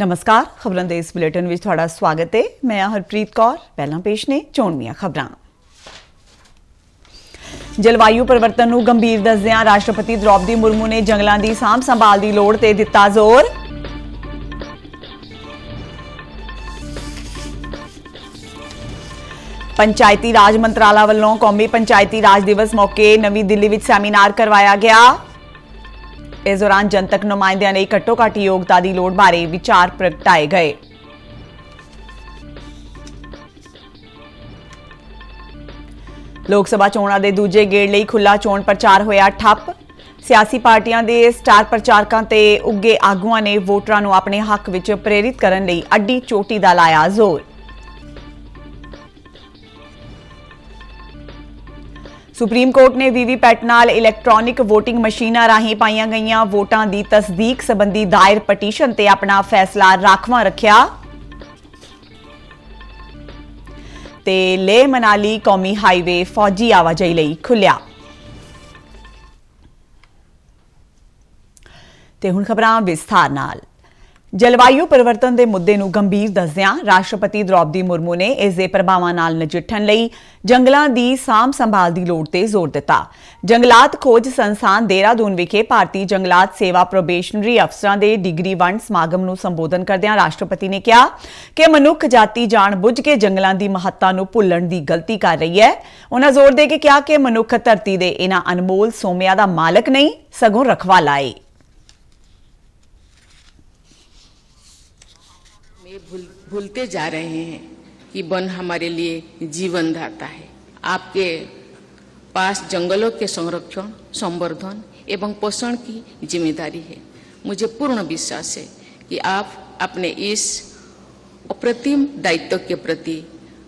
ਨਮਸਕਾਰ, ਖਬਰਾਂ ਦੇ ਇਸ ਬੁਲੇਟਿਨ ਵਿੱਚ ਤੁਹਾਡਾ ਸਵਾਗਤ ਹੈ। ਮੈਂ ਹਰਪ੍ਰੀਤ ਕੌਰ। ਪਹਿਲਾਂ ਪੇਸ਼ ਨੇ ਚੋਣਵੀਆਂ ਖਬਰਾਂ। ਜਲਵਾਯੂ ਪਰਿਵਰਤਨ ਨੂੰ ਗੰਭੀਰ ਦੱਸਦਿਆਂ ਰਾਸ਼ਟਰਪਤੀ ਦ੍ਰੋਪਦੀ ਮੁਰਮੂ ਨੇ ਜੰਗਲਾਂ ਦੀ ਸਾਂਭ ਸੰਭਾਲ ਦੀ ਲੋੜ ਤੇ ਦਿੱਤਾ ਜ਼ੋਰ। ਪੰਚਾਇਤੀ ਰਾਜ ਮੰਤਰਾਲਾ ਵੱਲੋਂ ਕੌਮੀ ਪੰਚਾਇਤੀ ਰਾਜ ਦਿਵਸ ਮੌਕੇ ਨਵੀਂ ਦਿੱਲੀ ਵਿੱਚ ਸੈਮੀਨਾਰ ਕਰਵਾਇਆ ਗਿਆ। ਇਸ ਦੌਰਾਨ ਜਨਤਕ ਨੁਮਾਇੰਦਿਆਂ ਨੇ ਘੱਟੋ ਘੱਟ ਯੋਗਤਾ ਦੀ ਲੋੜ ਬਾਰੇ ਵਿਚਾਰ ਪ੍ਰਗਟਾਏ ਗਏ। ਲੋਕ ਸਭਾ ਚੋਣਾਂ ਦੇ ਦੂਜੇ ਗੇੜ ਲਈ ਖੁੱਲਾ ਚੋਣ ਪ੍ਰਚਾਰ ਹੋਇਆ ਠੱਪ। ਸਿਆਸੀ ਪਾਰਟੀਆਂ ਦੇ ਸਟਾਰ ਪ੍ਰਚਾਰਕਾਂ ਤੇ ਉੱਗੇ ਆਗੂਆਂ ਨੇ ਵੋਟਰਾਂ ਨੂੰ ਆਪਣੇ ਹੱਕ ਵਿੱਚ ਪ੍ਰੇਰਿਤ ਕਰਨ ਲਈ ਅੱਡੀ ਚੋਟੀ ਦਾ ਲਾਇਆ ਜ਼ੋਰ। ਸੁਪਰੀਮ ਕੋਰਟ ਨੇ ਵੀਵੀਪੈਟ ਨਾਲ ਇਲੈਕਟ੍ਰੋਨਿਕ ਵੋਟਿੰਗ ਮਸ਼ੀਨਾਂ ਰਾਹੀਂ ਪਾਈਆਂ ਗਈਆਂ ਵੋਟਾਂ ਦੀ ਤਸਦੀਕ ਸੰਬੰਧੀ ਦਾਇਰ ਪਟੀਸ਼ਨ ਤੇ ਆਪਣਾ ਫੈਸਲਾ ਰਾਖਵਾਂ ਰੱਖਿਆ। ਤੇ ਲੇਹ ਮਨਾਲੀ ਕੌਮੀ ਹਾਈਵੇ ਫੌਜੀ ਆਵਾਜਾਈ ਲਈ ਖੁੱਲਿਆ ਤੇ ਹੁਣ ਖਬਰਾਂ ਵਿਸਥਾਰ ਨਾਲ। ਜਲਵਾਯੂ ਪਰਿਵਰਤਨ ਦੇ ਮੁੱਦੇ ਨੂੰ ਗੰਭੀਰ ਦੱਸਦਿਆਂ ਰਾਸ਼ਟਰਪਤੀ ਦ੍ਰੌਪਦੀ ਮੁਰਮੂ ਨੇ ਇਸ ਦੇ ਪ੍ਰਭਾਵਾਂ ਨਾਲ ਨਜਿੱਠਣ ਲਈ ਜੰਗਲਾਂ ਦੀ ਸਾਂਭ ਸੰਭਾਲ ਦੀ ਲੋੜ ਤੇ ਜ਼ੋਰ ਦਿੱਤਾ। ਜੰਗਲਾਤ ਖੋਜ ਸੰਸਥਾਨ ਦੇਹਰਾਦੂਨ ਵਿਖੇ ਭਾਰਤੀ ਜੰਗਲਾਤ ਸੇਵਾ ਪ੍ਰੋਬੇਸ਼ਨਰੀ ਅਫਸਰਾਂ ਦੇ ਡਿਗਰੀ ਵੰਡ ਸਮਾਗਮ ਨੂੰ ਸੰਬੋਧਨ ਕਰਦਿਆਂ ਰਾਸ਼ਟਰਪਤੀ ਨੇ ਕਿਹਾ ਕਿ ਮਨੁੱਖ ਜਾਤੀ ਜਾਣ-ਬੁੱਝ ਕੇ ਜੰਗਲਾਂ ਦੀ ਮਹੱਤਤਾ ਨੂੰ ਭੁੱਲਣ ਦੀ ਗਲਤੀ ਕਰ ਰਹੀ ਹੈ। ਉਹਨਾਂ ਜ਼ੋਰ ਦੇ ਕੇ ਕਿਹਾ ਕਿ ਮਨੁੱਖ ਧਰਤੀ ਦੇ ਇਹਨਾਂ ਅਨਮੋਲ ਸੋਮਿਆਂ ਦਾ ਮਾਲਕ ਨਹੀਂ, ਸਗੋਂ ਰਖਵਾਲਾ ਹੈ में भूल, भूलते जा रहे हैं कि वन हमारे लिए जीवन दाता है। आपके पास जंगलों के संरक्षण संवर्धन एवं पोषण की ज़िम्मेदारी है। मुझे पूर्ण विश्वास है कि आप अपने इस अप्रतिम दायित्व के प्रति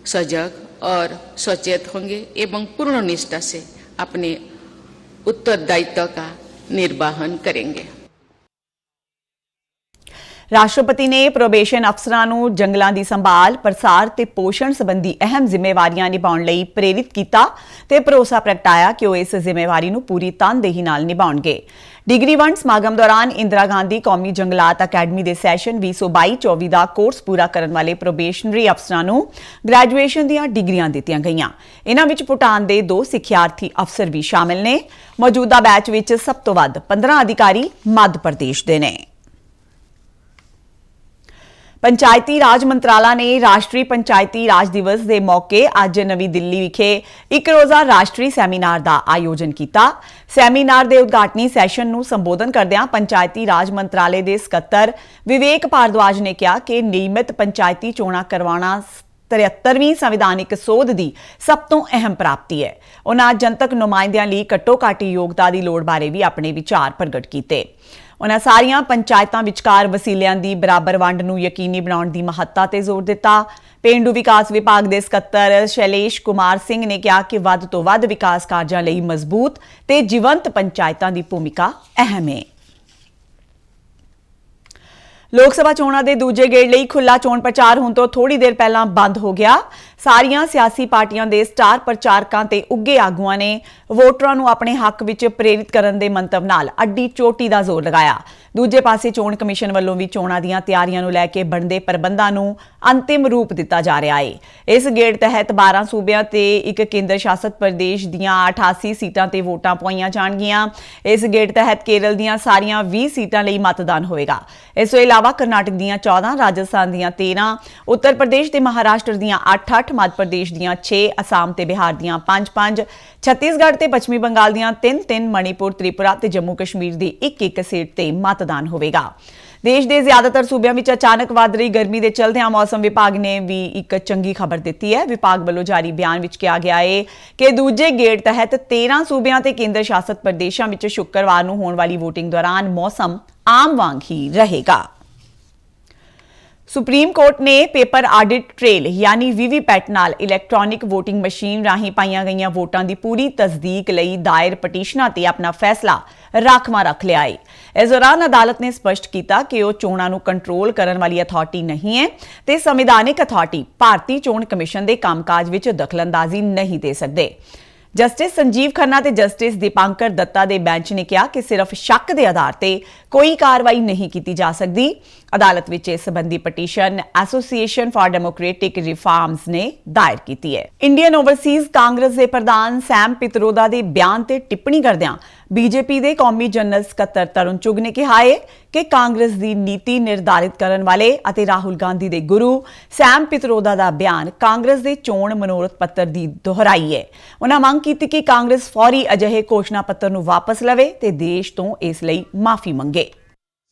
सजग और सचेत होंगे एवं पूर्ण निष्ठा से अपने उत्तरदायित्व का निर्वाहन करेंगे। ਰਾਸ਼ਟਰਪਤੀ ਨੇ ਪ੍ਰੋਬੇਸ਼ਨ ਅਫਸਰਾਂ ਨੂੰ ਜੰਗਲਾਂ ਦੀ ਸੰਭਾਲ, ਪ੍ਰਸਾਰ ਤੇ ਪੋਸ਼ਣ ਸੰਬੰਧੀ ਅਹਿਮ ਜ਼ਿੰਮੇਵਾਰੀਆਂ ਨਿਭਾਉਣ ਲਈ ਪ੍ਰੇਰਿਤ ਕੀਤਾ ਤੇ ਭਰੋਸਾ ਪ੍ਰਗਟਾਇਆ ਕਿ ਉਹ ਇਸ ਜ਼ਿੰਮੇਵਾਰੀ ਨੂੰ ਪੂਰੀ ਤਨਦੇਹੀ ਨਾਲ ਨਿਭਾਉਣਗੇ। ਡਿਗਰੀ ਵੰਡ ਸਮਾਗਮ ਦੌਰਾਨ ਇੰਦਰਾ ਗਾਂਧੀ ਕੌਮੀ ਜੰਗਲਾਤ ਅਕੈਡਮੀ ਦੇ ਸੈਸ਼ਨ 2022-24 ਦਾ ਕੋਰਸ ਪੂਰਾ ਕਰਨ ਵਾਲੇ ਪ੍ਰੋਬੇਸ਼ਨਰੀ ਅਫਸਰਾਂ ਨੂੰ ਗ੍ਰੈਜੂਏਸ਼ਨ ਦੀਆਂ ਡਿਗਰੀਆਂ ਦਿੱਤੀਆਂ ਗਈਆਂ। ਇਹਨਾਂ ਵਿੱਚ ਭੂਟਾਨ ਦੇ ਦੋ ਸਿੱਖਿਆਰਥੀ ਅਫਸਰ ਵੀ ਸ਼ਾਮਿਲ ਨੇ। ਮੌਜੂਦਾ ਬੈਚ ਵਿੱਚ ਸਭ ਤੋਂ ਵੱਧ 15 ਅਧਿਕਾਰੀ ਮੱਧ ਪ੍ਰਦੇਸ਼ ਦੇ ਨੇ। ਪੰਚਾਇਤੀ ਰਾਜ ਮੰਤਰਾਲਾ ਨੇ ਰਾਸ਼ਟਰੀ ਪੰਚਾਇਤੀ ਰਾਜ ਦਿਵਸ ਦੇ ਮੌਕੇ ਅੱਜ ਨਵੀਂ ਦਿੱਲੀ ਵਿਖੇ ਇੱਕ ਰੋਜ਼ਾ ਰਾਸ਼ਟਰੀ ਸੈਮੀਨਾਰ ਦਾ ਆਯੋਜਨ ਕੀਤਾ। ਸੈਮੀਨਾਰ ਦੇ ਉਦਘਾਟਨੀ ਸੈਸ਼ਨ ਨੂੰ ਸੰਬੋਧਨ ਕਰਦਿਆਂ ਪੰਚਾਇਤੀ ਰਾਜ ਮੰਤਰਾਲੇ ਦੇ ਸਕੱਤਰ ਵਿਵੇਕ ਭਾਰਦਵਾਜ ਨੇ ਕਿਹਾ ਕਿ ਨਿਯਮਿਤ ਪੰਚਾਇਤੀ ਚੋਣਾਂ ਕਰਵਾਉਣਾ 73ਵੀਂ ਸੰਵਿਧਾਨਿਕ ਸੋਧ ਦੀ ਸਭ ਤੋਂ ਅਹਿਮ ਪ੍ਰਾਪਤੀ ਹੈ। ਉਹਨਾਂ ਜਨਤਕ ਨੁਮਾਇੰਦਿਆਂ ਲਈ ਘੱਟੋ ਘੱਟ ਯੋਗਤਾ ਦੀ ਲੋੜ ਬਾਰੇ ਵੀ ਆਪਣੇ ਵਿਚਾਰ ਪ੍ਰਗਟ ਕੀਤੇ। ਉਹਨਾਂ ਸਾਰੀਆਂ ਪੰਚਾਇਤਾਂ ਵਿਚਕਾਰ ਵਸੀਲਿਆਂ ਦੀ ਬਰਾਬਰ ਵੰਡ ਨੂੰ ਯਕੀਨੀ ਬਣਾਉਣ ਦੀ ਮਹੱਤਤਾ ਤੇ ਜ਼ੋਰ ਦਿੱਤਾ। ਪੇਂਡੂ ਵਿਕਾਸ ਵਿਭਾਗ ਦੇ ਸਕੱਤਰ ਸ਼ੈਲੇਸ਼ ਕੁਮਾਰ ਸਿੰਘ ਨੇ ਕਿਹਾ ਕਿ ਵੱਧ ਤੋਂ ਵੱਧ ਵਿਕਾਸ ਕਾਰਜਾਂ ਲਈ ਮਜ਼ਬੂਤ ਤੇ ਜੀਵੰਤ ਪੰਚਾਇਤਾਂ ਦੀ ਭੂਮਿਕਾ ਅਹਿਮ ਹੈ ਲੋਕ ਸਭਾ ਚੋਣਾਂ ਦੇ ਦੂਜੇ ਗੇੜ ਲਈ ਖੁੱਲਾ ਚੋਣ ਪ੍ਰਚਾਰ ਹੁਣ ਤੋਂ ਥੋੜੀ ਦੇਰ ਪਹਿਲਾਂ ਬੰਦ ਹੋ ਗਿਆ। ਸਾਰੀਆਂ ਸਿਆਸੀ ਪਾਰਟੀਆਂ ਦੇ ਸਟਾਰ ਪ੍ਰਚਾਰਕਾਂ ਤੇ ਉੱਗੇ ਆਗੂਆਂ ਨੇ ਵੋਟਰਾਂ ਨੂੰ ਆਪਣੇ ਹੱਕ ਵਿੱਚ ਪ੍ਰੇਰਿਤ ਕਰਨ ਦੇ ਮੰਤਵ ਨਾਲ ਅੱਡੀ ਚੋਟੀ ਦਾ ਜ਼ੋਰ ਲਗਾਇਆ। ਦੂਜੇ ਪਾਸੇ ਚੋਣ ਕਮਿਸ਼ਨ ਵੱਲੋਂ ਵੀ ਚੋਣਾਂ ਦੀਆਂ ਤਿਆਰੀਆਂ ਨੂੰ ਲੈ ਕੇ ਬਣਦੇ ਪ੍ਰਬੰਧਾਂ ਨੂੰ ਅੰਤਿਮ ਰੂਪ ਦਿੱਤਾ ਜਾ ਰਿਹਾ ਹੈ ਇਸ ਗੇੜ ਤਹਿਤ 12 ਸੂਬਿਆਂ ਤੇ ਇੱਕ ਕੇਂਦਰ ਸ਼ਾਸਤ ਪ੍ਰਦੇਸ਼ ਦੀਆਂ 88 ਸੀਟਾਂ ਤੇ ਵੋਟਾਂ ਪਾਈਆਂ ਜਾਣਗੀਆਂ। ਇਸ ਗੇੜ ਤਹਿਤ ਕੇਰਲ ਦੀਆਂ ਸਾਰੀਆਂ 20 ਸੀਟਾਂ ਲਈ ਮਤਦਾਨ ਹੋਵੇਗਾ। ਇਸ ਤੋਂ ਇਲਾਵਾ ਕਰਨਾਟਕ ਦੀਆਂ 14 ਰਾਜਸਥਾਨ ਦੀਆਂ 13 ਉੱਤਰ ਪ੍ਰਦੇਸ਼ ਤੇ ਮਹਾਰਾਸ਼ਟਰ ਦੀਆਂ 8-8 ਮੱਧ ਪ੍ਰਦੇਸ਼ ਦੀਆਂ 6 ਅਸਾਮ ਤੇ ਬਿਹਾਰ ਦੀਆਂ 5-5 ਛੱਤੀਸਗੜ੍ਹ ਤੇ ਪੱਛਮੀ ਬੰਗਾਲ ਦੀਆਂ 3-3 ਮਣੀਪੁਰ, ਤ੍ਰਿਪੁਰਾ ਤੇ ਜੰਮੂ ਕਸ਼ਮੀਰ ਦੀ ਇੱਕ-ਇੱਕ ਸੀਟ ਤੇ ਮਤਦਾਨ ਹੋਵੇਗਾ। ਦੇਸ਼ ਦੇ ਜ਼ਿਆਦਾਤਰ ਸੂਬਿਆਂ ਵਿੱਚ ਅਚਾਨਕ ਵਧ ਰਹੀ ਗਰਮੀ ਦੇ ਚਲਦਿਆਂ ਮੌਸਮ ਵਿਭਾਗ ਨੇ ਵੀ ਇੱਕ ਚੰਗੀ ਖਬਰ ਦਿੱਤੀ ਹੈ। ਵਿਭਾਗ ਵੱਲੋਂ ਜਾਰੀ ਬਿਆਨ ਵਿੱਚ ਕਿਹਾ ਗਿਆ ਹੈ ਕਿ ਦੂਜੇ ਗੇੜ ਤਹਿਤ 13 ਸੂਬਿਆਂ ਤੇ ਕੇਂਦਰ ਸ਼ਾਸਤ ਪ੍ਰਦੇਸ਼ਾਂ ਵਿੱਚ ਸ਼ੁੱਕਰਵਾਰ ਨੂੰ ਹੋਣ ਵਾਲੀ VOTING ਦੌਰਾਨ ਮੌਸਮ ਆਮ ਵਾਂਗ ਹੀ ਰਹੇਗਾ। ਸੁਪਰੀਮ ਕੋਰਟ ਨੇ ਪੇਪਰ ਆਡਿਟ ਟ੍ਰੇਲ, ਯਾਨੀ ਵੀਵੀਪੈਟ ਨਾਲ ਇਲੈਕਟ੍ਰੋਨਿਕ VOTING ਮਸ਼ੀਨ ਰਾਹੀਂ ਪਾਈਆਂ ਗਈਆਂ ਵੋਟਾਂ ਦੀ ਪੂਰੀ ਤਸਦੀਕ ਲਈ ਦਾਇਰ ਪਟੀਸ਼ਨਾਂ ਤੇ ਆਪਣਾ ਫੈਸਲਾ ਰਾਖਵਾਂ ਰੱਖ ਲਿਆ ਹੈ ਇਸ ਦੌਰਾਨ ਅਦਾਲਤ ਨੇ ਸਪਸ਼ਟ ਕੀਤਾ ਕਿ ਉਹ ਚੋਣਾਂ ਨੂੰ ਕੰਟਰੋਲ ਕਰਨ ਵਾਲੀ ਅਥਾਰਟੀ ਨਹੀਂ ਹੈ ਤੇ ਸੰਵਿਧਾਨਿਕ ਅਥਾਰਟੀ ਭਾਰਤੀ ਚੋਣ ਕਮਿਸ਼ਨ ਦੇ ਕੰਮਕਾਜ ਵਿੱਚ ਦਖਲਅੰਦਾਜ਼ੀ ਨਹੀਂ ਦੇ ਸਕਦੇ। ਜਸਟਿਸ ਸੰਜੀਵ ਖੰਨਾ ਤੇ ਜਸਟਿਸ ਦੀਪਾਂਕਰ ਦੱਤਾ ਦੇ ਬੈਂਚ ਨੇ ਕਿਹਾ ਕਿ ਸਿਰਫ ਸ਼ੱਕ ਦੇ ਆਧਾਰ ਤੇ ਕੋਈ ਕਾਰਵਾਈ ਨਹੀਂ ਕੀਤੀ ਜਾ ਸਕਦੀ। ਅਦਾਲਤ ਵਿੱਚ ਇਸ ਸੰਬੰਧੀ petition association for democratic reforms ਨੇ ਦਾਇਰ ਕੀਤੀ ਹੈ। ਇੰਡੀਅਨ ਓਵਰਸੀਜ਼ ਕਾਂਗਰਸ ਦੇ ਪ੍ਰਧਾਨ ਸੈਮ ਪਿਤਰੋਦਾ ਦੇ ਬਿਆਨ ਤੇ ਟਿੱਪਣੀ ਕਰਦਿਆਂ ਬੀਜੇਪੀ ਦੇ ਕੌਮੀ ਜਨਰਲ ਸਕੱਤਰ ਤਰੁਣ ਚੁਗ ਨੇ ਕਿਹਾ ਹੈ ਕਿ ਕਾਂਗਰਸ ਦੀ ਨੀਤੀ ਨਿਰਧਾਰਿਤ ਕਰਨ ਵਾਲੇ ਅਤੇ ਰਾਹੁਲ ਗਾਂਧੀ ਦੇ ਗੁਰੂ ਸੈਮ ਪਿਤਰੋਦਾ ਦਾ ਬਿਆਨ ਕਾਂਗਰਸ ਦੇ ਚੋਣ ਮਨੋਰਥ ਪੱਤਰ ਦੀ ਦੁਹਰਾਈ ਹੈ ਉਹਨਾਂ ਮੰਗ ਕੀਤੀ ਕਿ ਕਾਂਗਰਸ ਫੌਰੀ ਅਜਿਹੇ ਘੋਸ਼ਣਾ ਪੱਤਰ ਨੂੰ ਵਾਪਸ ਲਵੇ ਤੇ ਦੇਸ਼ ਤੋਂ ਇਸ ਲਈ ਮਾਫੀ ਮੰਗੇ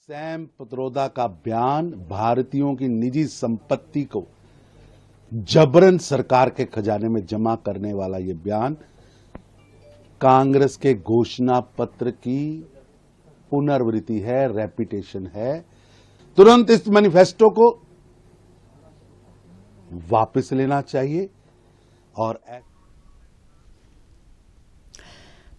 सैम पत्रोदा का बयान भारतीयों की निजी संपत्ति को जबरन सरकार के खजाने में जमा करने वाला ये बयान कांग्रेस के घोषणा पत्र की पुनर्वृत्ति है रेपिटेशन है तुरंत इस मैनिफेस्टो को वापस लेना चाहिए और ऐ-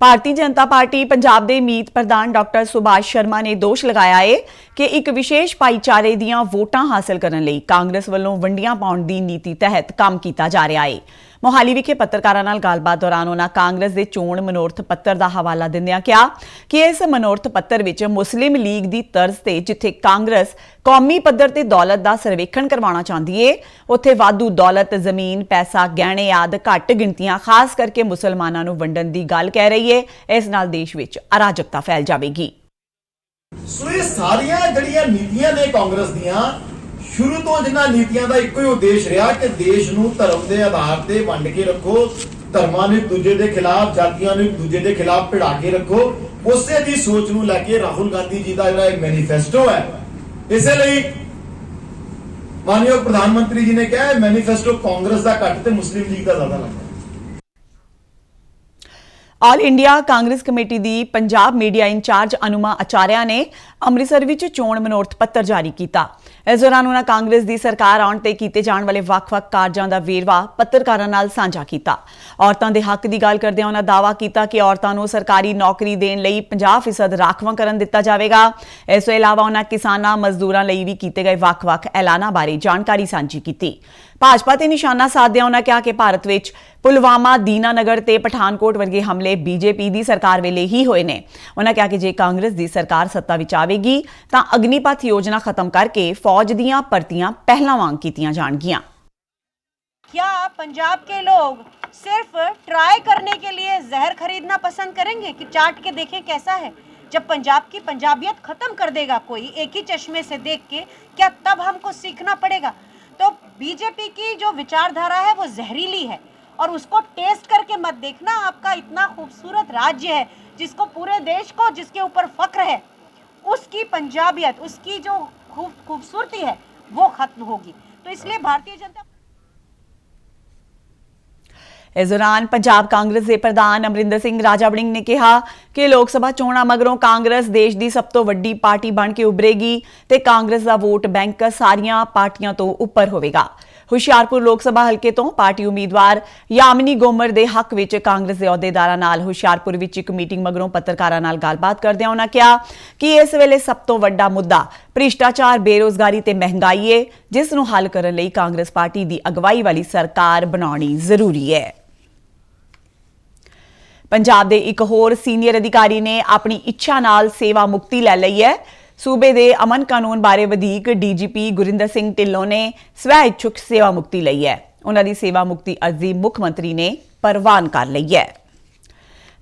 ਭਾਰਤੀ ਜਨਤਾ ਪਾਰਟੀ ਪੰਜਾਬ ਦੇ ਮੀਤ ਪ੍ਰਧਾਨ ਡਾਕਟਰ ਸੁਭਾਸ਼ ਸ਼ਰਮਾ ਨੇ ਦੋਸ਼ ਲਗਾਇਆ ਹੈ ਕਿ ਇੱਕ ਵਿਸ਼ੇਸ਼ ਭਾਈਚਾਰੇ ਦੀਆਂ ਵੋਟਾਂ ਹਾਸਲ ਕਰਨ ਲਈ ਕਾਂਗਰਸ ਵੱਲੋਂ ਵੰਡੀਆਂ ਪਾਉਣ ਦੀ ਨੀਤੀ ਤਹਿਤ ਕੰਮ ਕੀਤਾ ਜਾ ਰਿਹਾ ਹੈ ਮੋਹਾਲੀ ਵਿਖੇ ਪੱਤਰਕਾਰਾਂ ਨਾਲ ਗੱਲਬਾਤ ਦੌਰਾਨ ਉਹਨਾਂ ਕਾਂਗਰਸ ਦੇ ਚੋਣ ਮਨੋਰਥ ਪੱਤਰ ਦਾ ਹਵਾਲਾ ਦਿੰਦਿਆਂ ਕਿਹਾ ਕਿ ਇਸ ਮਨੋਰਥ ਪੱਤਰ ਵਿੱਚ ਮੁਸਲਿਮ ਲੀਗ ਦੀ ਤਰਜ਼ ਤੇ ਜਿੱਥੇ ਕਾਂਗਰਸ ਕੌਮੀ ਪੱਧਰ ਤੇ ਦੌਲਤ ਦਾ ਸਰਵੇਖਣ ਕਰਵਾਉਣਾ ਚਾਹੁੰਦੀ ਏ, ਉੱਥੇ ਵਾਧੂ ਦੌਲਤ, ਜ਼ਮੀਨ, ਪੈਸਾ, ਗਹਿਣੇ ਆਦ ਘੱਟ ਗਿਣਤੀਆਂ, ਖਾਸ ਕਰਕੇ ਮੁਸਲਮਾਨਾਂ ਨੂੰ ਵੰਡਣ ਦੀ ਗੱਲ ਕਹਿ ਰਹੀ ਏ। ਇਸ ਨਾਲ ਦੇਸ਼ ਵਿੱਚ ਅਰਾਜਕਤਾ ਫੈਲ ਜਾਵੇਗੀ। ਸੋ ਇਹ ਸਾਰੀਆਂ ਜਿਹੜੀਆਂ ਨੀਤੀਆਂ ਨੇ ਕਾਂਗਰਸ ਦੀਆਂ ਸ਼ੁਰੂ ਤੋਂ ਜਿਨ੍ਹਾਂ ਨੀਤੀਆਂ ਦਾ ਇੱਕੋ ਹੀ ਉਦੇਸ਼ ਰਿਹਾ ਕਿ ਦੇਸ਼ ਨੂੰ ਧਰਮ ਦੇ ਆਧਾਰ ਤੇ ਵੰਡ ਕੇ ਰੱਖੋ, ਧਰਮਾਂ ਨੂੰ ਦੂਜੇ ਦੇ ਖਿਲਾਫ, ਜਾਤੀਆਂ ਨੂੰ ਇੱਕ ਦੂਜੇ ਦੇ ਖਿਲਾਫ ਭਿੜਾ ਕੇ ਰੱਖੋ। ਉਸੇ ਦੀ ਸੋਚ ਨੂੰ ਲੈ ਕੇ ਰਾਹੁਲ ਗਾਂਧੀ ਜੀ ਦਾ ਜਿਹੜਾ ਇੱਕ ਮੈਨੀਫੈਸਟੋ ਹੈ, ਇਸੇ ਲਈ ਮਾਨਯੋਗ ਪ੍ਰਧਾਨ ਮੰਤਰੀ ਜੀ ਨੇ ਕਿਹਾ ਮੈਨੀਫੈਸਟੋ ਕਾਂਗਰਸ ਦਾ ਘੱਟ ਤੇ ਮੁਸਲਿਮ ਲੀਗ ਦਾ ਜ਼ਿਆਦਾ ਲੱਗਦਾ। ਆਲ India Congress committee the Punjab media in charge Anuma Acharya ਨੇ ਅੰਮ੍ਰਿਤਸਰ ਵਿੱਚ ਚੋਣ ਮਨੋਰਥ ਪੱਤਰ ਜਾਰੀ ਕੀਤਾ। ਇਸ ਦੌਰਾਨ ਉਹਨਾਂ ਕਾਂਗਰਸ ਦੀ ਸਰਕਾਰ ਆਉਣ ਤੇ ਕੀਤੇ ਜਾਣ ਵਾਲੇ ਵੱਖ-ਵੱਖ ਕਾਰਜਾਂ ਦਾ ਵੇਰਵਾ ਪੱਤਰਕਾਰਾਂ ਨਾਲ ਸਾਂਝਾ ਕੀਤਾ। ਔਰਤਾਂ ਦੇ ਹੱਕ ਦੀ ਗੱਲ ਕਰਦਿਆਂ ਉਹਨਾਂ ਦਾਅਵਾ ਕੀਤਾ ਕਿ ਔਰਤਾਂ ਨੂੰ ਸਰਕਾਰੀ ਨੌਕਰੀ ਦੇਣ ਲਈ 50% ਰਾਖਵਾਂਕਰਨ ਦਿੱਤਾ ਜਾਵੇਗਾ। ਇਸ ਤੋਂ ਇਲਾਵਾ ਉਹਨਾਂ ਕਿਸਾਨਾਂ ਮਜ਼ਦੂਰਾਂ ਲਈ ਵੀ ਕੀਤੇ ਗਏ ਵੱਖ-ਵੱਖ ਐਲਾਨਾਂ ਬਾਰੇ ਜਾਣਕਾਰੀ ਸਾਂਝੀ ਕੀਤੀ। ਭਾਜਪਾ ਤੇ ਨਿਸ਼ਾਨਾ ਸਾਧਦਿਆਂ ਉਹਨਾਂ ਕਿਹਾ ਕਿ ਭਾਰਤ ਵਿੱਚ ਪੁਲਵਾਮਾ ਦੀਨਾਨਗਰ ਤੇ ਪਠਾਨਕੋਟ ਵਰਗੇ ਹਮਲੇ ਬੀਜੇਪੀ ਦੀ ਸਰਕਾਰ ਵੇਲੇ ਹੀ ਹੋਏ ਨੇ ਉਹਨਾਂ ਕਿਹਾ ਕਿ ਜੇ ਕਾਂਗਰਸ ਦੀ ਸਰਕਾਰ ਸੱਤਾ ਵਿੱਚ ਆਵੇਗੀ ਤਾਂ ਅਗਨੀਪਥ ਯੋਜਨਾ ਖਤਮ ਕਰਕੇ ਫੌਜ ਦੀਆਂ ਭਰਤੀਆਂ ਪਹਿਲਾਂ ਵਾਂਗ ਕੀਤੀਆਂ ਜਾਣਗੀਆਂ क्या पंजाब के लोग सिर्फ ट्राई करने के लिए जहर खरीदना पसंद करेंगे कि चाट के देखें कैसा है जब पंजाब की पंजाबियत खत्म कर देगा कोई एक ही चश्मे से देख के क्या तब हमको सीखना पड़ेगा तो बीजेपी की जो विचारधारा है, वो जहरीली है। और उसको टेस्ट करके मत देखना, आपका इतना खूबसूरत राज्य है, जिसको पूरे देश को, जिसके ऊपर फक्र है। उसकी पंजाबियत, उसकी जो खूब, खूबसूरती है, वो खत्म होगी। तो इसलिए भारतीय जनता ਇਸ ਦੌਰਾਨ ਪੰਜਾਬ ਕਾਂਗਰਸ ਦੇ ਪ੍ਰਧਾਨ ਅਮਰਿੰਦਰ ਸਿੰਘ ਰਾਜਾ ਵੜਿੰਗ ਨੇ ਕਿਹਾ ਕਿ ਲੋਕ ਸਭਾ ਚੋਣਾਂ ਮਗਰੋਂ ਕਾਂਗਰਸ ਦੇਸ਼ ਦੀ ਸਭ ਤੋਂ ਵੱਡੀ ਪਾਰਟੀ ਬਣ ਕੇ ਉਭਰੇਗੀ ਤੇ ਕਾਂਗਰਸ ਦਾ ਵੋਟ ਬੈਂਕ ਸਾਰੀਆਂ ਪਾਰਟੀਆਂ ਤੋਂ ਉੱਪਰ ਹੋਵੇਗਾ। ਹੁਸ਼ਿਆਰਪੁਰ ਲੋਕ ਸਭਾ ਹਲਕੇ ਤੋਂ ਪਾਰਟੀ ਉਮੀਦਵਾਰ ਯਾਮਿਨੀ ਗੋਮਰ ਦੇ ਹੱਕ ਵਿੱਚ ਕਾਂਗਰਸ ਦੇ ਅਹੁਦੇਦਾਰਾਂ ਨਾਲ ਹੁਸ਼ਿਆਰਪੁਰ ਵਿੱਚ ਇੱਕ ਮੀਟਿੰਗ ਮਗਰੋਂ ਪੱਤਰਕਾਰਾਂ ਨਾਲ ਗੱਲਬਾਤ ਕਰਦਿਆਂ ਉਹਨਾਂ ਕਿਹਾ ਕਿ ਇਸ ਵੇਲੇ ਸਭ ਤੋਂ ਵੱਡਾ ਮੁੱਦਾ ਭ੍ਰਿਸ਼ਟਾਚਾਰ, ਬੇਰੋਜ਼ਗਾਰੀ ਤੇ ਮਹਿੰਗਾਈ ਹੈ ਜਿਸ ਨੂੰ ਹੱਲ ਕਰਨ ਲਈ ਕਾਂਗਰਸ ਪਾਰਟੀ ਦੀ ਅਗਵਾਈ ਵਾਲੀ ਸਰਕਾਰ ਬਣਾਉਣੀ ਜ਼ਰੂਰੀ ਹੈ। ਪੰਜਾਬ ਦੇ ਇੱਕ ਹੋਰ ਸੀਨੀਅਰ ਅਧਿਕਾਰੀ ਨੇ ਆਪਣੀ ਇੱਛਾ ਨਾਲ ਸੇਵਾ ਮੁਕਤੀ ਲੈ ਲਈ ਹੈ। ਸੂਬੇ ਦੇ ਅਮਨ ਕਾਨੂੰਨ ਬਾਰੇ ਵਧੇਕ ਡੀਜੀਪੀ ਗੁਰਿੰਦਰ ਸਿੰਘ ਢਿੱਲੋਂ ਨੇ ਸਵੈ ਇੱਛੁਕ ਸੇਵਾ ਮੁਕਤੀ ਲਈ ਹੈ। ਉਹਨਾਂ ਦੀ ਸੇਵਾ ਮੁਕਤੀ ਅਰਜ਼ੀ ਮੁੱਖ ਮੰਤਰੀ ਨੇ ਪ੍ਰਵਾਨ ਕਰ ਲਈ ਹੈ।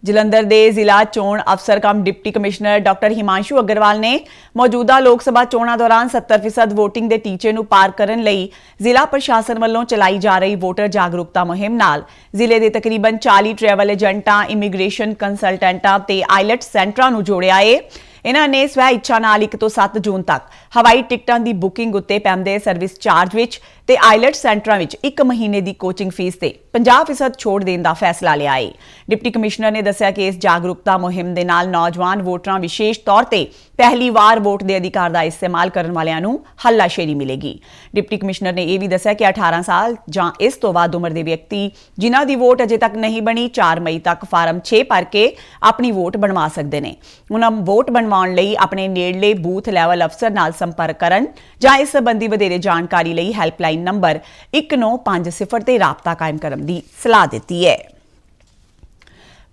ਜਲੰਧਰ ਦੇ ਜ਼ਿਲ੍ਹਾ ਚੋਣ ਅਫਸਰ cum deputy commissioner doctor Himanshu Aggarwal ਨੇ ਮੌਜੂਦਾ ਲੋਕ ਸਭਾ ਚੋਣਾਂ ਦੌਰਾਨ 70% VOTING ਦੇ ਟੀਚੇ ਨੂੰ ਪਾਰ ਕਰਨ ਲਈ ਜ਼ਿਲ੍ਹਾ ਪ੍ਰਸ਼ਾਸਨ ਵੱਲੋਂ ਚਲਾਈ ਜਾ ਰਹੀ ਵੋਟਰ ਜਾਗਰੂਕਤਾ ਮੁਹਿੰਮ ਨਾਲ। ਜ਼ਿਲ੍ਹੇ ਦੇ ਤਕਰੀਬਨ 40 ਟਰੈਵਲ ਏਜੰਟਾਂ ਇਮੀਗ੍ਰੇਸ਼ਨ ਕੰਸਲਟੈਂਟਾਂ ਤੇ ਆਈਲੈਟ ਸੈਂਟਰਾਂ ਨੂੰ ਜੋੜਿਆ ਏ। ਇਹਨਾਂ ਨੇ ਸਵੈ ਇੱਛਾ ਨਾਲ 1 ਤੋਂ 7 ਜੂਨ ਤੱਕ ਹਵਾਈ ਟਿਕਟਾਂ ਦੀ ਬੁਕਿੰਗ ਉੱਤੇ ਪੈਂਦੇ ਸਰਵਿਸ ਚਾਰਜ ਵਿੱਚ ਤੇ ਆਈਲਟ ਸੈਂਟਰਾਂ ਵਿੱਚ 1 ਮਹੀਨੇ ਦੀ ਕੋਚਿੰਗ ਫੀਸ ਤੇ 50% ਛੋਟ ਦੇਣ ਦਾ ਫੈਸਲਾ ਲਿਆ ਹੈ ਡਿਪਟੀ ਕਮਿਸ਼ਨਰ ਨੇ ਦੱਸਿਆ ਕਿ ਇਸ ਜਾਗਰੂਕਤਾ ਮੁਹਿੰਮ ਦੇ ਨਾਲ ਨੌਜਵਾਨ ਵੋਟਰਾਂ ਵਿਸ਼ੇਸ਼ ਤੌਰ ਤੇ ਪਹਿਲੀ ਵਾਰ ਵੋਟ ਦੇ ਅਧਿਕਾਰ ਦਾ ਇਸਤੇਮਾਲ ਕਰਨ ਵਾਲਿਆਂ ਨੂੰ ਹੱਲਾਸ਼ੇਰੀ ਮਿਲੇਗੀ। ਡਿਪਟੀ ਕਮਿਸ਼ਨਰ ਨੇ ਇਹ ਵੀ ਦੱਸਿਆ ਕਿ 18 ਸਾਲ ਜਾਂ ਇਸ ਤੋਂ ਵੱਧ ਉਮਰ ਦੇ ਵਿਅਕਤੀ ਜਿਨ੍ਹਾਂ ਦੀ ਵੋਟ ਅਜੇ ਤੱਕ ਨਹੀਂ ਬਣੀ 4 ਮਈ ਤੱਕ ਫਾਰਮ 6 ਭਰ ਕੇ ਆਪਣੀ ਵੋਟ ਬਣਵਾ ਸਕਦੇ ਨੇ। ਉਹਨਾਂ ਵੋਟ ਬਣ ਬਣਵਾਉਣ ਲਈ ਆਪਣੇ ਨੇੜਲੇ ਬੂਥ ਲੈਵਲ ਅਫਸਰ ਨਾਲ ਸੰਪਰਕ ਕਰਨ ਜਾਂ ਇਸ ਸੰਬੰਧੀ ਵਧੇਰੇ ਜਾਣਕਾਰੀ ਲਈ ਹੈਲਪਲਾਈਨ ਨੰਬਰ 1950 ਤੇ ਰਾਬਤਾ ਕਾਇਮ ਕਰਨ ਦੀ ਸਲਾਹ ਦਿੱਤੀ ਹੈ।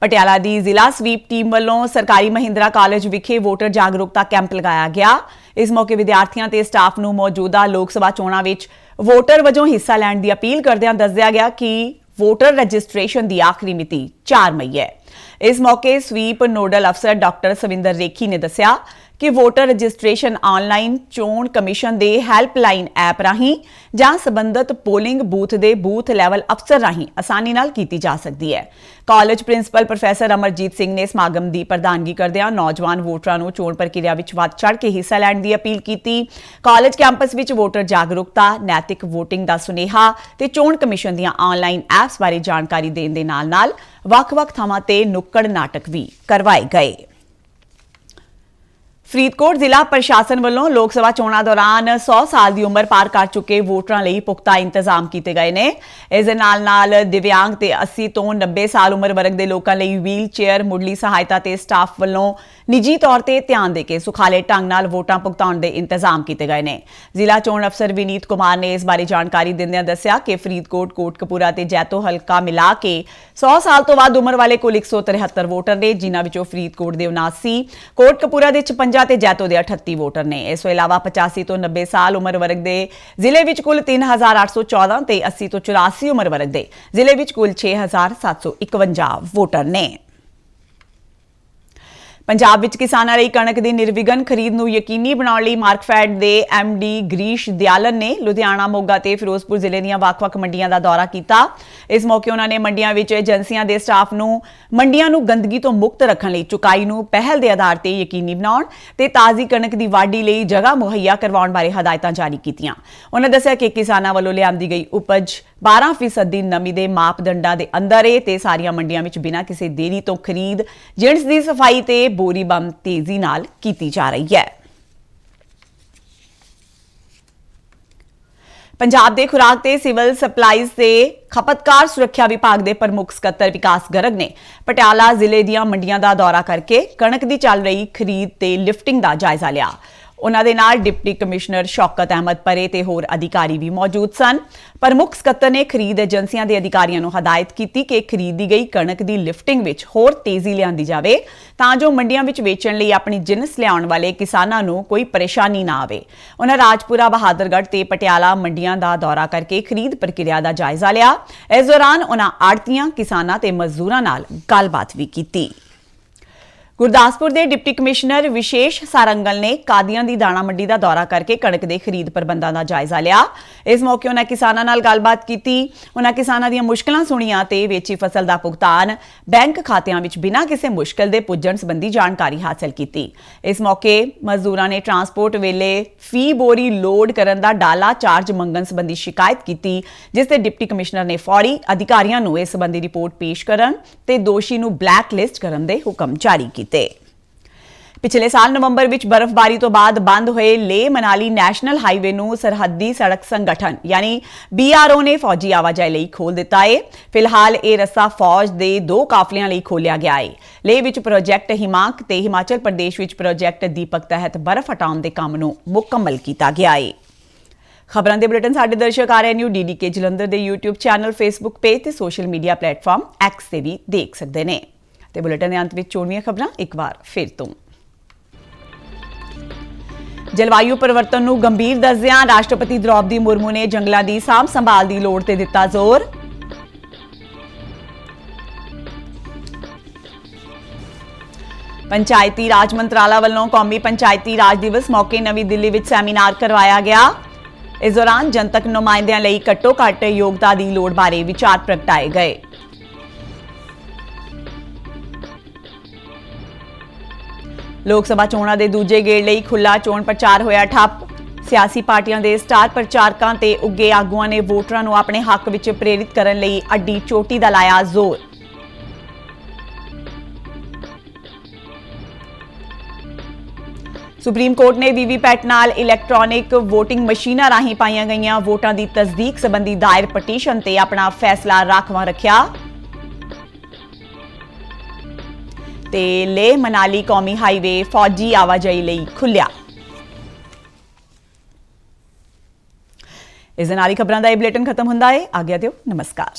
ਪਟਿਆਲਾ ਦੀ ਜ਼ਿਲ੍ਹਾ ਸਵੀਪ ਟੀਮ ਵੱਲੋਂ ਸਰਕਾਰੀ ਮਹਿੰਦਰਾ ਕਾਲਜ ਵਿਖੇ ਵੋਟਰ ਜਾਗਰੂਕਤਾ ਕੈਂਪ ਲਗਾਇਆ ਗਿਆ। ਇਸ ਮੌਕੇ ਵਿਦਿਆਰਥੀਆਂ ਤੇ ਸਟਾਫ ਨੂੰ ਮੌਜੂਦਾ ਲੋਕ ਸਭਾ ਚੋਣਾਂ ਵਿੱਚ ਵੋਟਰ ਵਜੋਂ ਹਿੱਸਾ ਲੈਣ ਦੀ ਅਪੀਲ ਕਰਦਿਆਂ ਦੱਸਿਆ ਗਿਆ ਕਿ ਵੋਟਰ ਰਜਿਸਟ੍ਰੇਸ਼ਨ ਦੀ ਆਖਰੀ ਮਿਤੀ 4 ਮਈ ਹੈ। ਇਸ ਮੌਕੇ ਸਵੀਪ ਨੋਡਲ ਅਫਸਰ ਡਾਕਟਰ ਸਵਿੰਦਰ ਰੇਖੀ ਨੇ ਦੱਸਿਆ ਕਿ ਵੋਟਰ ਰਜਿਸਟ੍ਰੇਸ਼ਨ ਆਨਲਾਈਨ ਚੋਣ ਕਮਿਸ਼ਨ ਦੇ ਹੈਲਪਲਾਈਨ ਐਪ ਰਾਹੀਂ ਜਾਂ ਸਬੰਧਤ ਪੋਲਿੰਗ ਬੂਥ ਦੇ ਬੂਥ ਲੈਵਲ ਅਫਸਰ ਰਾਹੀਂ ਆਸਾਨੀ ਨਾਲ ਕੀਤੀ ਜਾ ਸਕਦੀ ਹੈ। College principal professor Amarjeet Singh ਨੇ ਸਮਾਗਮ ਦੀ ਪ੍ਰਧਾਨਗੀ ਕਰਦਿਆਂ ਨੌਜਵਾਨ ਵੋਟਰਾਂ ਨੂੰ ਚੋਣ ਪ੍ਰਕਿਰਿਆ ਵਿੱਚ ਵੱਧ ਚੜ੍ਹ ਕੇ ਹਿੱਸਾ ਲੈਣ ਦੀ ਅਪੀਲ ਕੀਤੀ। ਕਾਲਜ ਕੈਂਪਸ ਵਿੱਚ ਵੋਟਰ ਜਾਗਰੂਕਤਾ, ਨੈਤਿਕ VOTING ਦਾ ਸੁਨੇਹਾ ਤੇ ਚੋਣ ਕਮਿਸ਼ਨ ਦੀਆਂ ਆਨਲਾਈਨ ਐਪਸ ਬਾਰੇ ਜਾਣਕਾਰੀ ਦੇਣ ਦੇ ਨਾਲ-ਨਾਲ ਵੱਖ-ਵੱਖ ਥਾਵਾਂ ਤੇ ਨੁੱਕੜ ਨਾਟਕ ਵੀ ਕਰਵਾਏ ਗਏ। ਫਰੀਦਕੋਟ ਜ਼ਿਲ੍ਹਾ ਪ੍ਰਸ਼ਾਸਨ ਵੱਲੋਂ ਲੋਕ ਸਭਾ ਚੋਣਾਂ ਦੌਰਾਨ 100 ਸਾਲ ਦੀ ਉਮਰ ਪਾਰ ਕਰ ਚੁੱਕੇ ਵੋਟਰਾਂ ਲਈ ਪੁਖਤਾ ਇੰਤਜ਼ਾਮ ਕੀਤੇ ਗਏ ਨੇ। ਇਸ ਦੇ ਨਾਲ ਨਾਲ ਦਿਵਿਆਂਗ ਤੇ 80 ਤੋਂ 90 ਸਾਲ ਉਮਰ ਵਰਗ ਦੇ ਲੋਕਾਂ ਲਈ ਵੀਲ ਚੇਅਰ ਮੁੱਢਲੀ ਸਹਾਇਤਾ ਤੇ ਸਟਾਫ ਵੱਲੋਂ ਨਿੱਜੀ ਤੌਰ ਤੇ ਧਿਆਨ ਦੇ ਕੇ ਸੁਖਾਲੇ ਢੰਗ ਨਾਲ ਵੋਟਾਂ ਭੁਗਤਾਉਣ ਦੇ ਇੰਤਜ਼ਾਮ ਕੀਤੇ ਗਏ ਨੇ। ਜ਼ਿਲ੍ਹਾ ਚੋਣ ਅਫਸਰ ਵਿਨੀਤ ਕੁਮਾਰ ਨੇ ਇਸ ਬਾਰੇ ਜਾਣਕਾਰੀ ਦਿੰਦਿਆਂ ਦੱਸਿਆ ਕਿ ਫਰੀਦਕੋਟ, ਕੋਟਕਪੂਰਾ ਤੇ ਜੈਤੋ ਹਲਕਾ ਮਿਲਾ ਕੇ 100 ਸਾਲ ਤੋਂ ਵੱਧ ਉਮਰ ਵਾਲੇ ਕੁੱਲ 173 ਵੋਟਰ ਨੇ, ਜਿਨ੍ਹਾਂ ਵਿੱਚੋਂ ਫਰੀਦਕੋਟ ਦੇ 79 ਕੋਟਕਪੂਰਾ ਦੇ 56 ਤੇ ਜੈਤੋ ਦੇ 38 ਵੋਟਰ ਨੇ। ਇਸ ਤੋਂ ਇਲਾਵਾ 85 ਤੋਂ 90 ਸਾਲ ਉਮਰ ਵਰਗ ਦੇ ਜ਼ਿਲ੍ਹੇ ਵਿੱਚ ਕੁੱਲ 3814 ਤੇ 80 ਤੋਂ 84 ਉਮਰ ਵਰਗ ਦੇ ਜ਼ਿਲ੍ਹੇ ਵਿੱਚ ਕੁੱਲ 6751 ਵੋਟਰ ਨੇ। ਪੰਜਾਬ ਵਿੱਚ ਕਿਸਾਨਾਂ ਲਈ ਕਣਕ ਦੀ ਨਿਰਵਿਘਨ ਖਰੀਦ ਨੂੰ ਯਕੀਨੀ ਬਣਾਉਣ ਲਈ ਮਾਰਕਫੈਡ ਦੇ ਡੀ ਗ੍ਰੀਸ਼ ਦਿਆਲਨ ਨੇ ਲੁਧਿਆਣਾ, ਮੋਗਾ ਤੇ ਫਿਰੋਜ਼ਪੁਰ ਜ਼ਿਲ੍ਹੇ ਦੀਆਂ ਵੱਖ-ਵੱਖ ਮੰਡੀਆਂ ਦਾ ਦੌਰਾ ਕੀਤਾ। ਇਸ ਮੌਕੇ ਉਹਨਾਂ ਨੇ ਮੰਡੀਆਂ ਵਿੱਚ ਏਜੰਸੀਆਂ ਦੇ ਸਟਾਫ ਨੂੰ ਮੰਡੀਆਂ ਨੂੰ ਗੰਦਗੀ ਤੋਂ ਮੁਕਤ ਰੱਖਣ ਲਈ ਚੁਕਾਈ ਨੂੰ ਪਹਿਲ ਦੇ ਆਧਾਰ ਤੇ ਯਕੀਨੀ ਬਣਾਉਣ ਤੇ ਤਾਜ਼ੀ ਕਣਕ ਦੀ ਵਾਢੀ ਲਈ ਜਗ੍ਹਾ ਮੁਹੱਈਆ ਕਰਵਾਉਣ ਬਾਰੇ ਹਦਾਇਤਾਂ ਜਾਰੀ ਕੀਤੀਆਂ। ਉਹਨਾਂ ਦੱਸਿਆ ਕਿ ਕਿਸਾਨਾਂ ਵੱਲੋਂ ਲਿਆਂਦੀ ਗਈ ਉਪਜ 12% ਦੀ ਨਮੀ ਦੇ ਮਾਪਦੰਡਾਂ ਦੇ ਅੰਦਰ ਹੈ ਤੇ ਸਾਰੀਆਂ ਮੰਡੀਆਂ ਵਿੱਚ ਬਿਨਾਂ ਕਿਸੇ ਦੇਰੀ ਤੋਂ ਖਰੀਦ ਜਿਣਸ ਦੀ ਸਫ਼ਾਈ ਤੇ ਬੋਰੀ ਬੰਬ ਤੇਜ਼ੀ ਨਾਲ ਕੀਤੀ ਜਾ ਰਹੀ ਹੈ। ਪੰਜਾਬ ਦੇ ਖੁਰਾਕ ਤੇ ਸਿਵਲ ਸਪਲਾਈਜ਼ ਤੇ ਖਪਤਕਾਰ ਸੁਰੱਖਿਆ ਵਿਭਾਗ ਦੇ ਪ੍ਰਮੁੱਖ ਸਕੱਤਰ ਵਿਕਾਸ ਗਰਗ ਨੇ ਪਟਿਆਲਾ ਜ਼ਿਲ੍ਹੇ ਦੀਆਂ ਮੰਡੀਆਂ ਦਾ ਦੌਰਾ ਕਰਕੇ ਕਣਕ ਦੀ ਚੱਲ ਰਹੀ ਖਰੀਦ ਤੇ ਲਿਫਟਿੰਗ ਦਾ ਜਾਇਜ਼ਾ ਲਿਆ। ਉਹਨਾਂ ਦੇ ਨਾਲ ਡਿਪਟੀ ਕਮਿਸ਼ਨਰ ਸ਼ੌਕਤ ਅਹਿਮਦ ਪਰੇ ਤੇ ਹੋਰ ਅਧਿਕਾਰੀ ਵੀ ਮੌਜੂਦ ਸਨ। ਪ੍ਰਮੁੱਖ ਸਕੱਤਰ ਨੇ ਖਰੀਦ ਏਜੰਸੀਆਂ ਦੇ ਅਧਿਕਾਰੀਆਂ ਨੂੰ ਹਦਾਇਤ ਕੀਤੀ ਕਿ ਖਰੀਦੀ ਗਈ ਕਣਕ ਦੀ ਲਿਫਟਿੰਗ ਵਿੱਚ ਹੋਰ ਤੇਜ਼ੀ ਲਿਆਂਦੀ ਜਾਵੇ ਤਾਂ ਜੋ ਮੰਡੀਆਂ ਵਿੱਚ ਵੇਚਣ ਲਈ ਆਪਣੀ ਜਿਨਸ ਲਿਆਉਣ ਵਾਲੇ ਕਿਸਾਨਾਂ ਨੂੰ ਕੋਈ ਪਰੇਸ਼ਾਨੀ ਨਾ ਆਵੇ। ਉਹਨਾਂ ਰਾਜਪੁਰਾ, ਬਹਾਦਰਗੜ੍ਹ ਤੇ ਪਟਿਆਲਾ ਮੰਡੀਆਂ ਦਾ ਦੌਰਾ ਕਰਕੇ ਖਰੀਦ ਪ੍ਰਕਿਰਿਆ ਦਾ ਜਾਇਜ਼ਾ ਲਿਆ। ਇਸ ਦੌਰਾਨ ਉਹਨਾਂ ਆੜਤੀਆਂ ਕਿਸਾਨਾਂ ਤੇ ਮਜ਼ਦੂਰਾਂ ਨਾਲ ਗੱਲਬਾਤ ਵੀ ਕੀਤੀ। ਗੁਰਦਾਸਪੁਰ ਦੇ ਡਿਪਟੀ ਕਮਿਸ਼ਨਰ ਵਿਸ਼ੇਸ਼ ਸਾਰੰਗਲ ਨੇ ਕਾਦੀਆਂ ਦੀ ਦਾਣਾ ਮੰਡੀ ਦਾ ਦੌਰਾ ਕਰਕੇ ਕਣਕ ਦੇ ਖਰੀਦ ਪ੍ਰਬੰਧਾਂ ਦਾ ਜਾਇਜ਼ਾ ਲਿਆ। ਇਸ ਮੌਕੇ ਉਹਨਾਂ ਕਿਸਾਨਾਂ ਨਾਲ ਗੱਲਬਾਤ ਕੀਤੀ। ਉਹਨਾਂ ਕਿਸਾਨਾਂ ਦੀਆਂ ਮੁਸ਼ਕਲਾਂ ਸੁਣੀਆਂ ਤੇ ਵੇਚੀ ਫਸਲ ਦਾ ਭੁਗਤਾਨ ਬੈਂਕ ਖਾਤਿਆਂ ਵਿੱਚ ਬਿਨਾਂ ਕਿਸੇ ਮੁਸ਼ਕਲ ਦੇ ਪੁੱਜਣ ਸੰਬੰਧੀ ਜਾਣਕਾਰੀ ਹਾਸਲ ਕੀਤੀ। ਇਸ ਮੌਕੇ ਮਜ਼ਦੂਰਾਂ ਨੇ ਟਰਾਂਸਪੋਰਟ ਵੇਲੇ ਫੀ ਬੋਰੀ ਲੋਡ ਕਰਨ ਦਾ ਡਾਲਾ ਚਾਰਜ ਮੰਗਣ ਸੰਬੰਧੀ ਸ਼ਿਕਾਇਤ ਕੀਤੀ, ਜਿਸ ਤੇ ਡਿਪਟੀ ਕਮਿਸ਼ਨਰ ਨੇ ਫੌਰੀ ਅਧਿਕਾਰੀਆਂ ਨੂੰ ਇਸ ਸੰਬੰਧੀ ਰਿਪੋਰਟ ਪੇਸ਼ ਕਰਨ ਤੇ ਦੋਸ਼ੀ ਨੂੰ ਬਲੈਕ ਲਿਸਟ ਕਰਨ ਦੇ ਹੁਕਮ ਜਾਰੀ ਕੀਤੇ। ਪਿਛਲੇ ਸਾਲ ਨਵੰਬਰ ਵਿੱਚ ਬਰਫ਼ਬਾਰੀ ਤੋਂ ਬਾਅਦ ਬੰਦ ਹੋਏ ਲੇ ਮਨਾਲੀ ਨੈਸ਼ਨਲ ਹਾਈਵੇ ਨੂੰ ਸਰਹੱਦੀ ਸੜਕ ਸੰਗਠਨ, ਯਾਨੀ BRO ਨੇ ਫੌਜੀ ਆਵਾਜਾਈ ਲਈ ਖੋਲ ਦਿੱਤਾ ਹੈ ਫਿਲਹਾਲ ਇਹ ਰਸਤਾ ਫੌਜ ਦੇ ਦੋ ਕਾਫਲਿਆਂ ਲਈ ਖੋਲਿਆ ਗਿਆ ਹੈ ਲੇ ਵਿੱਚ ਪ੍ਰੋਜੈਕਟ ਹਿਮਾਂਕ ਤੇ ਹਿਮਾਚਲ ਪ੍ਰਦੇਸ਼ ਵਿੱਚ ਪ੍ਰੋਜੈਕਟ ਦੀਪਕ ਤਹਿਤ ਬਰਫ਼ ਹਟਾਉਣ ਦੇ ਕੰਮ ਨੂੰ ਮੁਕੰਮਲ ਕੀਤਾ ਗਿਆ ਹੈ ਖਬਰਾਂ ਦੇ ਬੁਲੇਟਿਨ ਸਾਡੇ ਦਰਸ਼ਕ ਆ ਰਹੇ ਨਿਊ ਡੀਡੀਕੇ ਜਲੰਧਰ ਦੇ YouTube ਚੈਨਲ, Facebook ਪੇਜ ਤੇ ਸੋਸ਼ਲ ਮੀਡੀਆ ਪਲੇਟਫਾਰਮ X ਤੇ ਵੀ ਦੇਖ ਸਕਦੇ ਨੇ। ਤੇ ਬੁਲੇਟਿਨ ਦੇ ਅੰਤ ਵਿੱਚ ਚੋਣਵੀਆਂ ਖਬਰਾਂ ਇੱਕ ਵਾਰ ਫਿਰ ਤੋਂ। ਜਲਵਾਯੂ ਪਰਿਵਰਤਨ ਨੂੰ ਗੰਭੀਰ ਦੱਸਦਿਆਂ ਰਾਸ਼ਟਰਪਤੀ ਦ੍ਰੌਪਦੀ ਮੁਰਮੂ ਨੇ ਜੰਗਲਾਂ ਦੀ ਸਾਂਭ ਸੰਭਾਲ ਦੀ ਲੋੜ ਤੇ ਦਿੱਤਾ ਜ਼ੋਰ। ਪੰਚਾਇਤੀ ਰਾਜ ਮੰਤਰਾਲਾ ਵੱਲੋਂ ਕੌਮੀ ਪੰਚਾਇਤੀ ਰਾਜ ਦਿਵਸ ਮੌਕੇ ਨਵੀਂ ਦਿੱਲੀ ਵਿੱਚ ਸੈਮੀਨਾਰ ਕਰਵਾਇਆ ਗਿਆ। ਇਸ ਦੌਰਾਨ ਜਨਤਕ ਨੁਮਾਇੰਦਿਆਂ ਲਈ ਘੱਟੋ-ਘੱਟ ਯੋਗਤਾ ਦੀ ਲੋੜ ਬਾਰੇ ਵਿਚਾਰ ਪ੍ਰਗਟਾਏ ਗਏ। ਲੋਕ ਸਭਾ ਚੋਣਾਂ ਦੇ ਦੂਜੇ ਗੇੜ ਲਈ ਖੁੱਲਾ ਚੋਣ ਪ੍ਰਚਾਰ ਹੋਇਆ ਠੱਪ। ਸਿਆਸੀ ਪਾਰਟੀਆਂ ਦੇ ਸਟਾਰ ਪ੍ਰਚਾਰਕਾਂ ਤੇ ਉੱਗੇ ਆਗੂਆਂ ਨੇ ਵੋਟਰਾਂ ਨੂੰ ਆਪਣੇ ਹੱਕ ਵਿੱਚ ਪ੍ਰੇਰਿਤ ਕਰਨ ਲਈ ਅੱਡੀ ਚੋਟੀ ਦਾ ਲਾਇਆ ਜ਼ੋਰ। ਸੁਪਰੀਮ ਕੋਰਟ ਨੇ ਵੀਵੀਪੈਟ ਨਾਲ ਇਲੈਕਟ੍ਰੋਨਿਕ VOTING ਮਸ਼ੀਨਾਂ ਰਾਹੀਂ ਪਾਈਆਂ ਗਈਆਂ ਵੋਟਾਂ ਦੀ ਤਸਦੀਕ ਸੰਬੰਧੀ ਦਾਇਰ ਪਟੀਸ਼ਨ ਤੇ ਆਪਣਾ ਫੈਸਲਾ ਰਾਖਵਾਂ ਰੱਖਿਆ। ਤੇ ਲੇਹ ਮਨਾਲੀ ਕੌਮੀ ਹਾਈਵੇ ਫੌਜੀ ਆਵਾਜਾਈ ਲਈ ਖੁੱਲਿਆ ਇਸ ਦੇ ਨਾਲ ਹੀ ਖਬਰਾਂ ਦਾ ਇਹ ਬੁਲੇਟਿਨ ਖਤਮ ਹੁੰਦਾ ਹੈ। ਆਗਿਆ ਦਿਓ। ਨਮਸਕਾਰ।